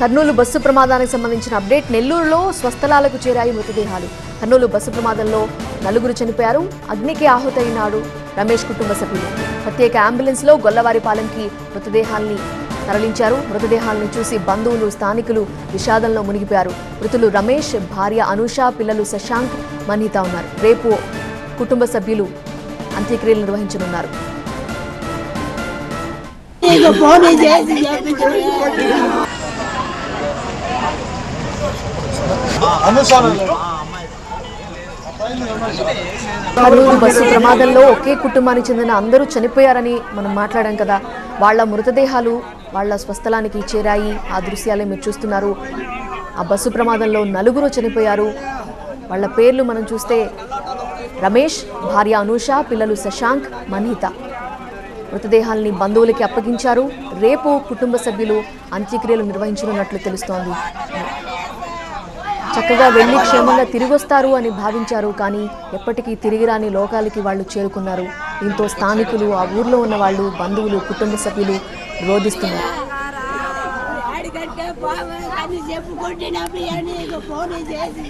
Kurnool bus ప్రమాదానికి సంబంధించిన update నెల్లూరులో స్వస్థలాలకు చేరాయి మృతదేహాలు. కర్నూలు బస్సు ప్రమాదంలో నలుగురు చనిపోయారు. అగ్నికి ఆహుతైనాడు రమేష్ కుటుంబ సభ్యులు. ప్రత్యేక అంబులెన్స్లో గొల్లవారిపాలెంకి మృతదేహాల్ని తరలించారు. మృతదేహాలను చూసి బంధువులు స్థానికులు విషాదంలో మునిగిపోయారు. మృతులు రమేష్ భార్య అనూష పిల్లలు శశాంక్ మన్హిత ఉన్నారు. రేపు కుటుంబ సభ్యులు అంత్యక్రియలు నిర్వహించనున్నారు నీకు ఫోన్ చేసి చెప్పించు కర్నూలు బస్సు ప్రమాదంలో ఒకే కుటుంబానికి చెందిన అందరూ చనిపోయారని మనం మాట్లాడాం కదా. వాళ్ళ మృతదేహాలు వాళ్ళ స్వస్థలానికి చేరాయి. ఆ దృశ్యాలే మీరు చూస్తున్నారు. ఆ బస్సు ప్రమాదంలో నలుగురు చనిపోయారు. వాళ్ళ పేర్లు మనం చూస్తే రమేష్ భార్య అనూష పిల్లలు శశాంక్ మన్హిత. మృతదేహాల్ని బంధువులకి అప్పగించారు. రేపు కుటుంబ సభ్యులు అంత్యక్రియలు నిర్వహించనున్నట్లు తెలుస్తోంది. చక్కగా వెళ్ళి క్షేమంగా తిరిగి వస్తారు అని భావించారు కానీ ఎప్పటికీ తిరిగి రాని లోకాలకి వాళ్ళు చేరుకున్నారు. దీంతో స్థానికులు ఆ ఊర్లో ఉన్న వాళ్ళు బంధువులు కుటుంబ సభ్యులు రోధిస్తున్నారు. చెప్పుకుంటున్నప్పుడు ఫోన్ చేసి